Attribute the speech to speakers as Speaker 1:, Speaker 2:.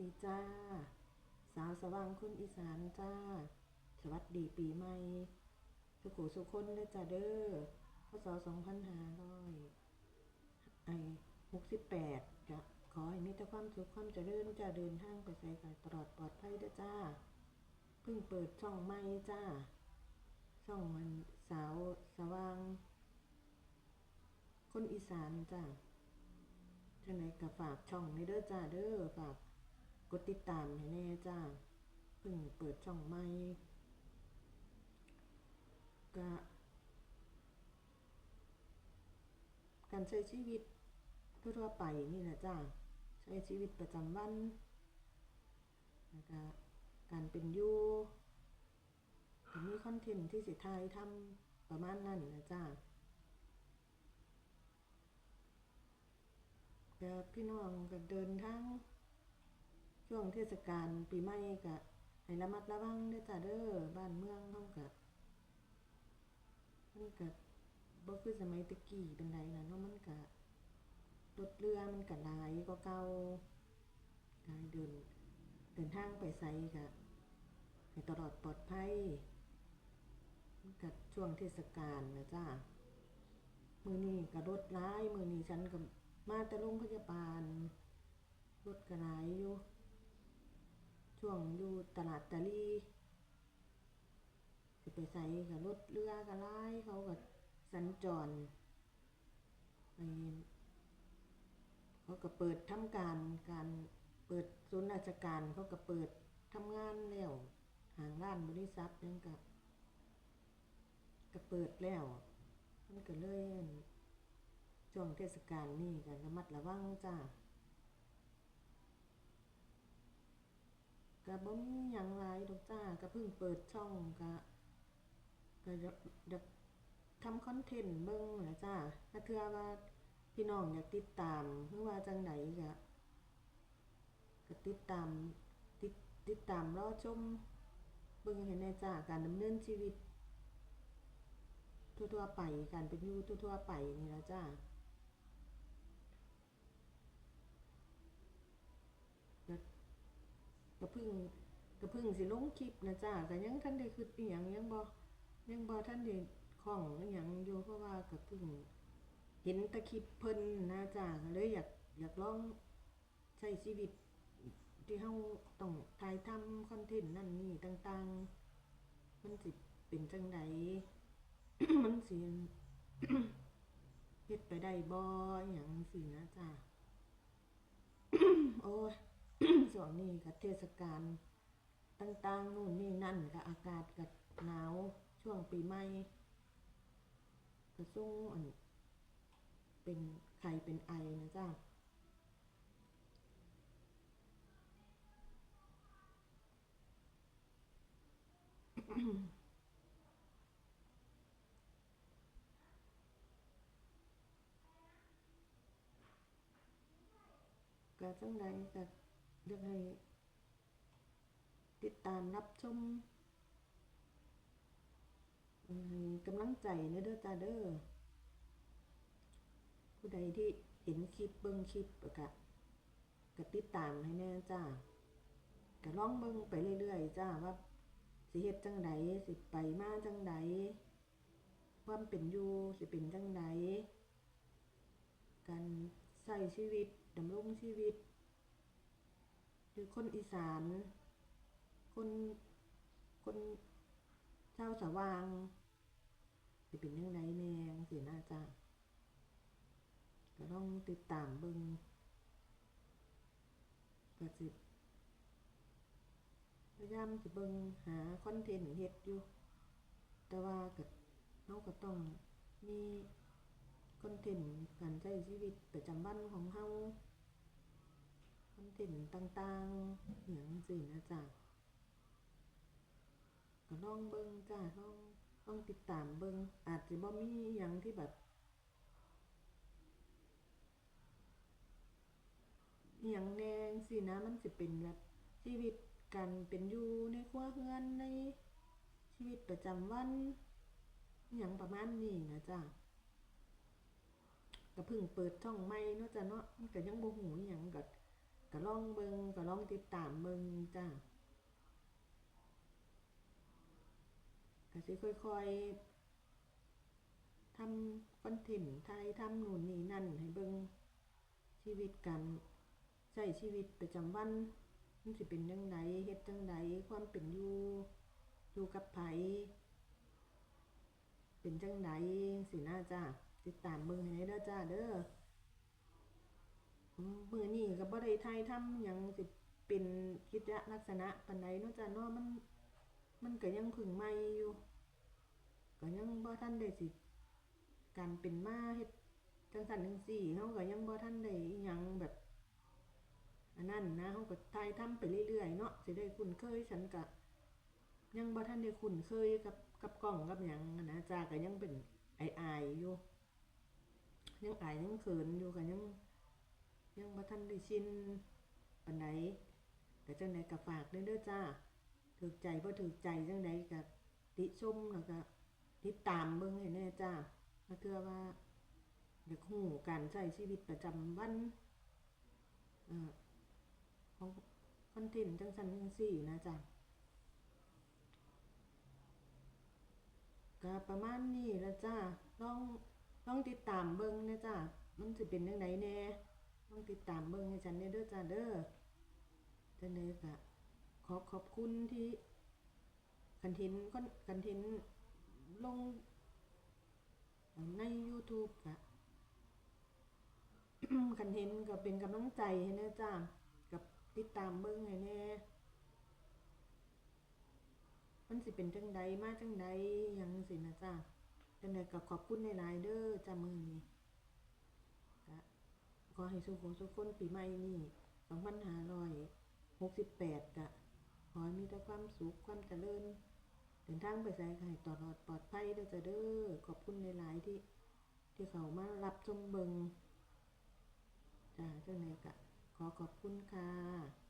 Speaker 1: ดีจ้า สาวสว่างคนอีสานจ้า สวัสดีปีใหม่สุขุสุขคนเลยจ้าเด้อพศสองพันห้าร้อยไอหกสิบแปดจะขอให้มีแต่ความสุขความเจริญจะเดินทางไปใส่ไก่ตลอดปลอดภัยเด้อจ้า เพิ่งเปิดช่องใหม่จ้า ช่องมันสาวสว่าง คนอีสานจ้าจังไหนก็ฝากช่องนี้เด้อจ้าเด้อฝาก กดติดตามให้แน่จ้าเพิ่งเปิดช่องใหม่ก็การใช้ชีวิตทั่วไปนี่แหละจ้าใช้ชีวิตประจำวันแล้วก็การเป็นอยู่ก็มีคอนเทนต์ที่สิทายทำประมาณนั้นนะจ้าก็พี่น้องก็เดินทาง ช่วงเทศกาลปีใหม่ก็ให้ระมัดระวังเด้อจ้าเด้อบ้านเมืองเฮาก็มันก็บ่คือสมัยตะกี้เป็นไดล่ะเนาะมันก็รถเรือมันก็หลายกว่าเก่าก็ให้เดินเดินทางไปไสก็ให้ตลอดปลอดภัยมันก็ช่วงเทศกาลนะจ้ามือนี้ก็รถร้ายมือนี้ฉันก็มาแต่โรงพยาบาลรถก็หลายอยู่ ช่วงอยู่ตลาดตะลีสิไปใส่กับรถเรือก็หลายเขาก็สัญจรไปเขาก็เปิดทำการการเปิดศูนย์ราชการเขาก็เปิดทำงานแล้วห่างร้านบริษัทยังกับก็เปิดแล้วมันก็เลยอั่นช่วงเทศกาลนี่ก็ระมัดระวังจ้า ก็บ่มีหยังหลายดอกจ้าก็เพิ่งเปิดช่องก็ก็อยากอยากทำคอนเทนต์เบิ่งแหละจ้าถ้าเทื่อว่าพี่น้องอยากติดตามหรือว่าจังไดก็ก็ติดตามติดติดตามรอชมเบิ่งให้แน่จ้าการดำเนินชีวิต ทั่วๆไปการเป็นอยู่ทั่วๆไปนี่ละจ้าก็ ก็เพึ่งก็เพึ่งสิลงคลิปนะจ้าก็ยังท่านได้คืออีหยังยังบ่ยังบ่ท่านได้ของอีหยังอยู่เพราะว่าก็เพึ่งเห็นตะคลิปเพิ่นนะจ้าก็เลยอยากอยากลองใช้ชีวิตที่เฮาต้องถ่ายทำคอนเทนต์นั่นนี่ต่างๆ มันสิเป็นจังไดมันสิเฮ็ดไปได้บ่อหย่างสินะจ้า โอ้ย ส่วนนี้ก็เทศกาลต่างๆนู่นนี่นั่นก็อากาศก็หนาวช่วงปีใหม่ก็ส่งอันเป็นไข้เป็นไอนะจ้าก็จังใดก็ เรียกให้ติดตามรับชมกำลังใจเนเด้อจ้าเด้อผู้ใดที่เห็นคลิปเบิ่งคลิปก็ก็ติดตามให้แน่จ้าก็ลองเบิ่งไปเรื่อยๆจ้าว่าสิเฮ็ดจังใดสิไปมาจังใดความเป็นอยู่สิเป็นจังใดการใช้ชีวิตดำรงชีวิต คือคนอีสาน คนคนชาวสว่างสิเป็นยังไงแน่สิน่าจ้าก็ต้องติดตามเบิงก็สิพยายามสิเบิงหาคอนเทนต์เฮ็ดอยู่ แต่ว่าก็เราก็ต้องมีคอนเทนต์การใช้ชีวิตประจำวันของเฮา อนเทนต์ต่างๆอย่างสินะจ๊ะก็ลองเบิ่งจ้าลองลองติดตามเบิ่งอาจจะบ่มีอย่างที่แบบอย่างแนงสินะมันสิเป็นแบบชีวิตการเป็นอยู่ในครัวเรือนในชีวิตประจำวันอย่างประมาณนี้นะจ๊ะก็เพิ่งเปิดช่องใหม่เนาะจ้ะเนาะมันก็ยังบ่หูอหยังก็ ก็ลองเบิงก็ลองติดตามเบิงจ้าก็สิค่อยๆทำคอนเทนต์ไทยทำหนูนนี่นั่นให้เบิงชีวิตกันใช้ชีวิตประจำวันมันสิเป็นจังไดเฮ็ดจังไดความเป็นอยู่อยู่กับไผเป็นจังไดสินะจ้าติดตามเบิงให้ได้จ้าเด้อ มือนี่ก็บ่ได้ไทยทำหยังสิเป็นกิจลักษณะปานใดนาะจ้ะเนาะมัน มันก็ยังเพึ่งใหม่อยู่ก็ยังบ่ทันได้สิ การเป็นมาเฮ็ดจังซั่นจังซี่เฮาก็ยังบ่ทันได้ยังแบบอันนั้นนะเฮาก็ถ่ายทำไปเรื่อยๆเนาะสิได้คุ้นเคยฉันก็ยังบ่ทันได้คุ้นเคยกับกับกล้องกับหยังนะจ้าก็ยังเป็นอายๆอยู่ยังอายยังเขินอยู่ก็ยัง ยังบ่ทันได้ชินปานใดก็จังไดก็ฝากเด้อเด้อจ้าถูกใจบ่ถูกใจจังไดก็ติชมแล้วก็ติดตามเบิ่งให้แน่จ้าถ้าเทื่อว่าอยากฮู้การใช้ชีวิตประจำวันเอ่อของคอนเทนต์จังซั่นจังซี่นะจ้าก็ประมาณนี้ละจ้าลองลองติดตามเบิ่งนะจ้ามันสิเป็นจังไดแน่ ต้องติดตามเบิ่งให้ฉันเด้อจ้าเด้อจังได๋ก็ขอขอบคุณที่คันเทนคอนคันเทนลงใน YouTube ก็คันเทนก็เป็นกำลังใจให้แน่จ้ากับติดตามเบิ่งให้แน่มันสิเป็นจังใดมาจังใดยังสินะจ้าจังไดก็ขอบคุณหลายๆเด้อจ้ามือนี้ ขอให้สุขสุขคนปีใหม่นี่สองพันห้าร้อยหกสิบแปดอะขอให้มีแต่ความสุขความเจริญเดินทางไปใส่ไข่ตลอดปลอดภัยเด้อจ้ะเด้อขอบคุณหลายๆที่ ที่เขามารับชมเบิงจ้าเจ้าไหนกะ ขอขอบคุณค่ะ